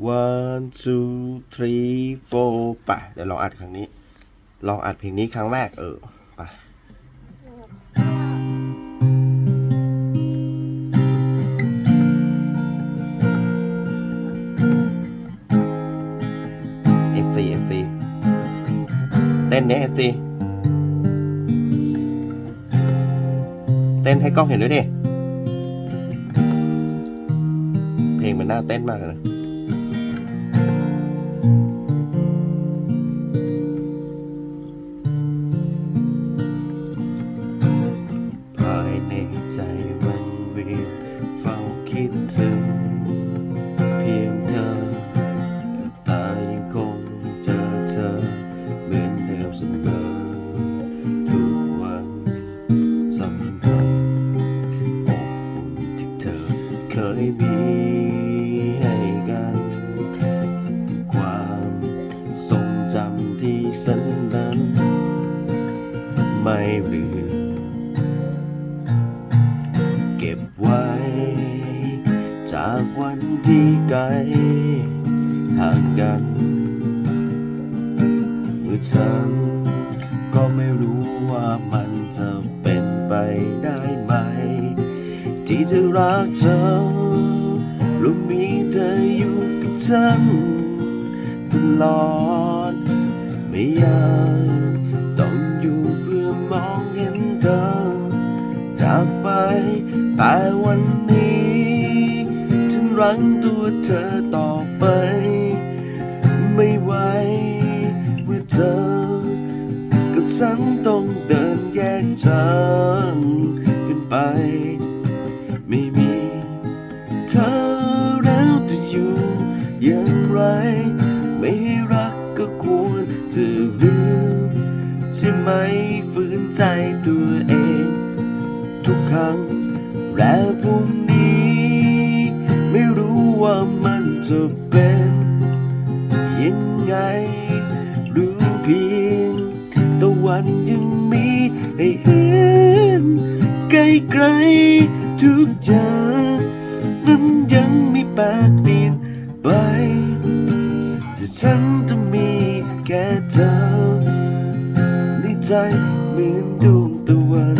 one two three four ไปเดี๋ยวลองอัดครั้งนี้ ลองอัดเพลงนี้ครั้งแรกเออไป FC FC เต้นเนี้ย FC เต้นให้กล้องเห็นด้วยดิ เพลงมันน่าเต้นมากเลย เพียงเธอตายังคงเจอเธอเหมือนเดิมเสมอทุกวันสัมพันธ์อบอุ่นที่เธอเคยมีให้กันความทรงจำที่สันนั้น ไม่ลืม วันที่ไกลห่างกันมื่อฉันก็ไม่รู้ว่ามันจะเป็นไปได้ไหม ที่จะรักเธอและมีเธออยู่กับฉันตลอด ไม่อยากต้องอยู่เพื่อมองเห็นเธอจากไปแต่วันนี้ รั้งตัวเธอต่อไป ไม่ไหวเมื่อเธอ กับฉันต้องเดินแยกทางกันไป ไม่มีเธอแล้วจะอยู่อย่างไร จะเป็นยังไง รู้เพียงตะวันยังมีให้เห็นไกลไกลๆทุกอย่างนั้นยังไม่แปรเปลี่ยนไปแต่ฉันจะมีแค่เธอในใจเหมือนดวงตะวัน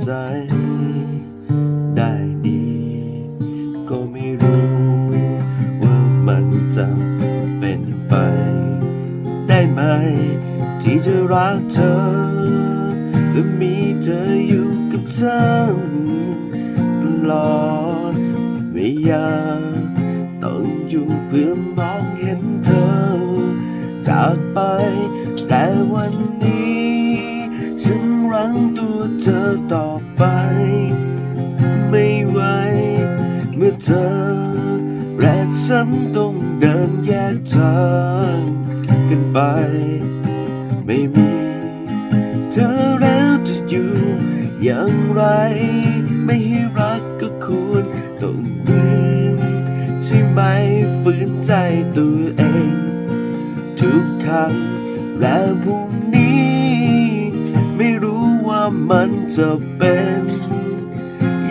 ใจ ได้ดี ก็ไม่รู้ ว่ามันจะเป็นไป ได้ไหม ที่จะรักเธอ และมีเธออยู่กับฉันตลอดไม่อยากต้องอยู่เพื่อมองเห็น และฉันต้องเดินแยกทางกันไป ไม่มีเธอแล้วจะอยู่อย่างไร ไม่ให้รักก็ควรต้องลืมใช่ไหมฝืนใจตัวเอง ทุกครั้งและพรุ่งนี้ ไม่รู้ว่ามันจะเป็น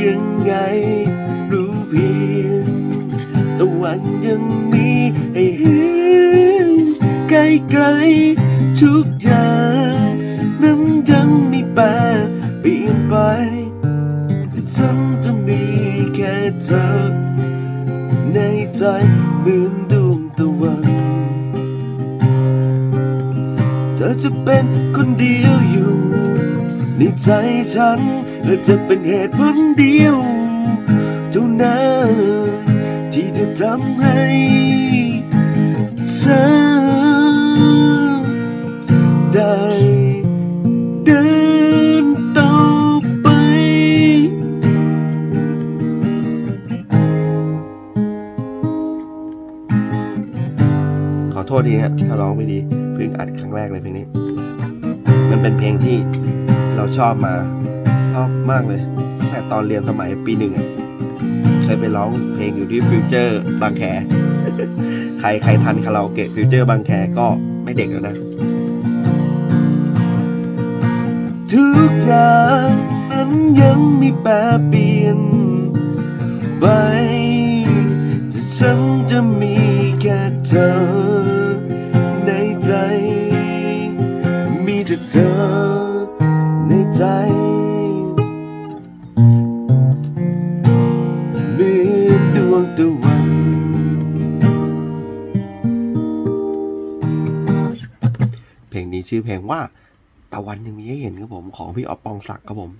ยังไงรู้เพียง วันยังมีให้เห็นไกลๆทุกอย่างนั้นยังไม่แปรเปลี่ยนไปแต่ฉันจะมีแค่เธอในใจเหมือนดวงตะวันเธอจะเป็นคนเดียวอยู่ในใจฉันและจะเป็นเหตุผลเดียวเท่านั้น ทำให้เธอได้เดินต่อไป ขอโทษทีนะถ้าร้องไม่ดีเพิ่งอัดครั้งแรกเลยเพลงนี้ มันเป็นเพลงที่เราชอบมาชอบมากเลยแต่ตอนเรียนสมัยปีหนึ่งอะ ยไปร้องเพลงอยู่ที่ฟิวเจอร์บางแคใครใครทันคาราโอเกะฟิวเจอร์บางแคก็ไม่เด็กแล้วนะ ทุกอย่างนั้นยังไม่แปรเปลี่ยนไปแต่ฉันจะมีแค่เธอในใจ มีแต่เธอในใจ เพลงนี้ชื่อเพลงว่าตะวันยังมีให้เห็นครับผมของพี่ออฟปองศักดิ์ครับผม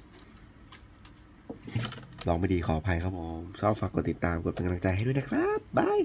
ลองไม่ดีขออภัยครับผมชอบฝากกดติดตามกดเป็นกำลังใจให้ด้วยนะครับบาย